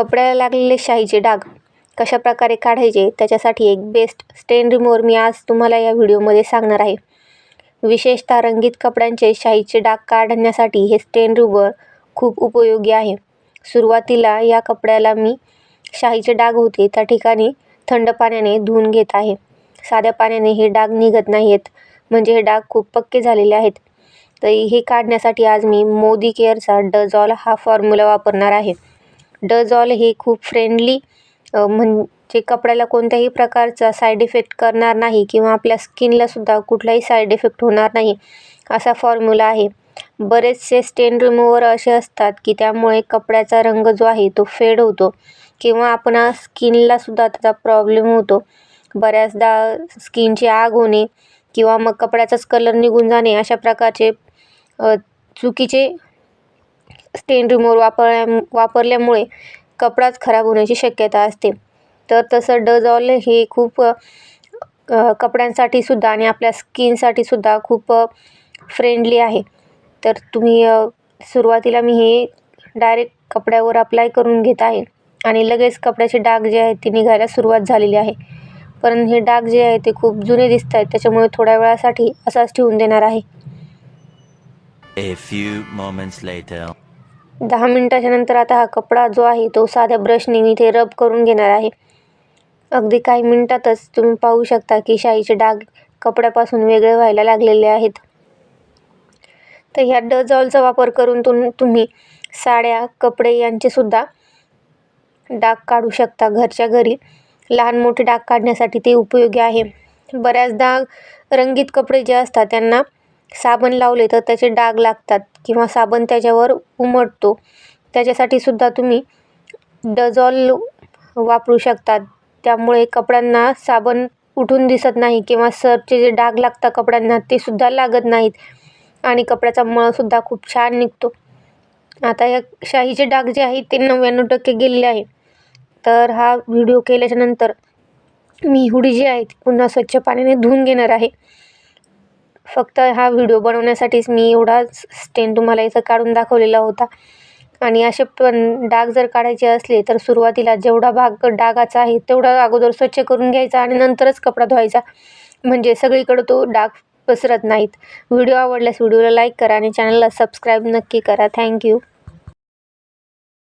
कपड्याला लागलेले शाईचे डाग कशा प्रकारे काढायचे त्याच्यासाठी एक बेस्ट स्टेन रिमोवर मी आज तुम्हाला या व्हिडिओमध्ये सांगणार आहे. विशेषतः रंगीत कपड्यांचे शाईचे डाग काढण्यासाठी हे स्टेन रिमूव्हर खूप उपयोगी आहे. सुरुवातीला या कपड्याला मी शाईचे डाग होते त्या ठिकाणी थंड पाण्याने धुवून घेत आहे. साध्या पाण्याने हे डाग निघत नाही आहेत म्हणजे हे डाग खूप पक्के झालेले आहेत. तर हे काढण्यासाठी आज मी मोदी केअरचा डझॉल हा फॉर्म्युला वापरणार आहे. डजॉल हे खूप फ्रेंडली म्हणजे कपड्याला कोणत्याही प्रकारचा साईड इफेक्ट करणार नाही किंवा आपल्या स्किनलासुद्धा कुठलाही साईड इफेक्ट होणार नाही असा फॉर्म्युला आहे. बरेचसे स्टेन रिमूव्हर असे असतात की त्यामुळे कपड्याचा रंग जो आहे तो फेड होतो किंवा आपण स्किनलासुद्धा त्याचा प्रॉब्लेम होतो. बऱ्याचदा स्किनची आग होणे किंवा मग कपड्याचाच कलर निघून जाणे अशा प्रकारचे चुकीचे स्टेन रिमूवर वापरल्या वापरल्यामुळे कपडाच खराब होण्याची शक्यता असते. तर तसं डजॉल हे खूप कपड्यांसाठी सुद्धा आणि आपल्या स्किनसाठी सुद्धा खूप फ्रेंडली आहे. तर तुम्ही सुरुवातीला मी हे डायरेक्ट कपड्यावर अप्लाय करून घेत आहे. आणि लगेच कपड्याचे डाग जे आहेत ते निघायला सुरुवात झालेली आहे. पण हे डाग जे आहे ते खूप जुने दिसत आहेत त्याच्यामुळे थोड्या वेळासाठी असाच ठेवून देणार आहे. A few moments later. दहा मिनटाच्या नंतर आता हा कपडा जो आहे तो साध्या ब्रशने मी इथे रब करून घेणार आहे. अगदी काही मिनटातच तुम्ही पाहू शकता की शाईचे डाग कपड्यापासून वेगळे व्हायला लागलेले आहेत. तर ह्या डजॉलचा वापर करून तुम तुम्ही साड्या कपडे यांचेसुद्धा डाग काढू शकता घरच्या घरी. लहान मोठे डाग काढण्यासाठी ते उपयोगी आहे. बऱ्याचदा रंगीत कपडे जे असतात त्यांना साबण लावले तर त्याचे डाग लागतात किंवा साबण त्याच्यावर उमटतो. त्याच्यासाठी सुद्धा तुम्ही डझॉल वापरू शकतात. त्यामुळे कपड्यांना साबण उठून दिसत नाही किंवा सरचे जे डाग लागतात कपड्यांना ते सुद्धा लागत नाहीत. आणि कपड्याचा मळसुद्धा खूप छान निघतो. आता या शाहीचे डाग जे आहेत ते नव्याण्णव टक्के गेलेले आहे तर हा व्हिडिओ केल्याच्यानंतर मी हुडी जी आहे ती पुन्हा स्वच्छ पाण्याने धुवून घेणार आहे. फक्त हा व्हिडिओ बनवण्यासाठीच मी एवढाच स्टेन तुम्हाला इथं काढून दाखवलेला होता. आणि असे पण डाग जर काढायचे असले तर सुरुवातीला जेवढा भाग डागाचा आहे तेवढा अगोदर स्वच्छ करून घ्यायचा आणि नंतरच कपडा धुवायचा. म्हणजे सगळीकडं तो डाग पसरत नाहीत. व्हिडिओ आवडल्यास व्हिडिओला लाईक करा आणि चॅनलला सबस्क्राईब नक्की करा. थँक्यू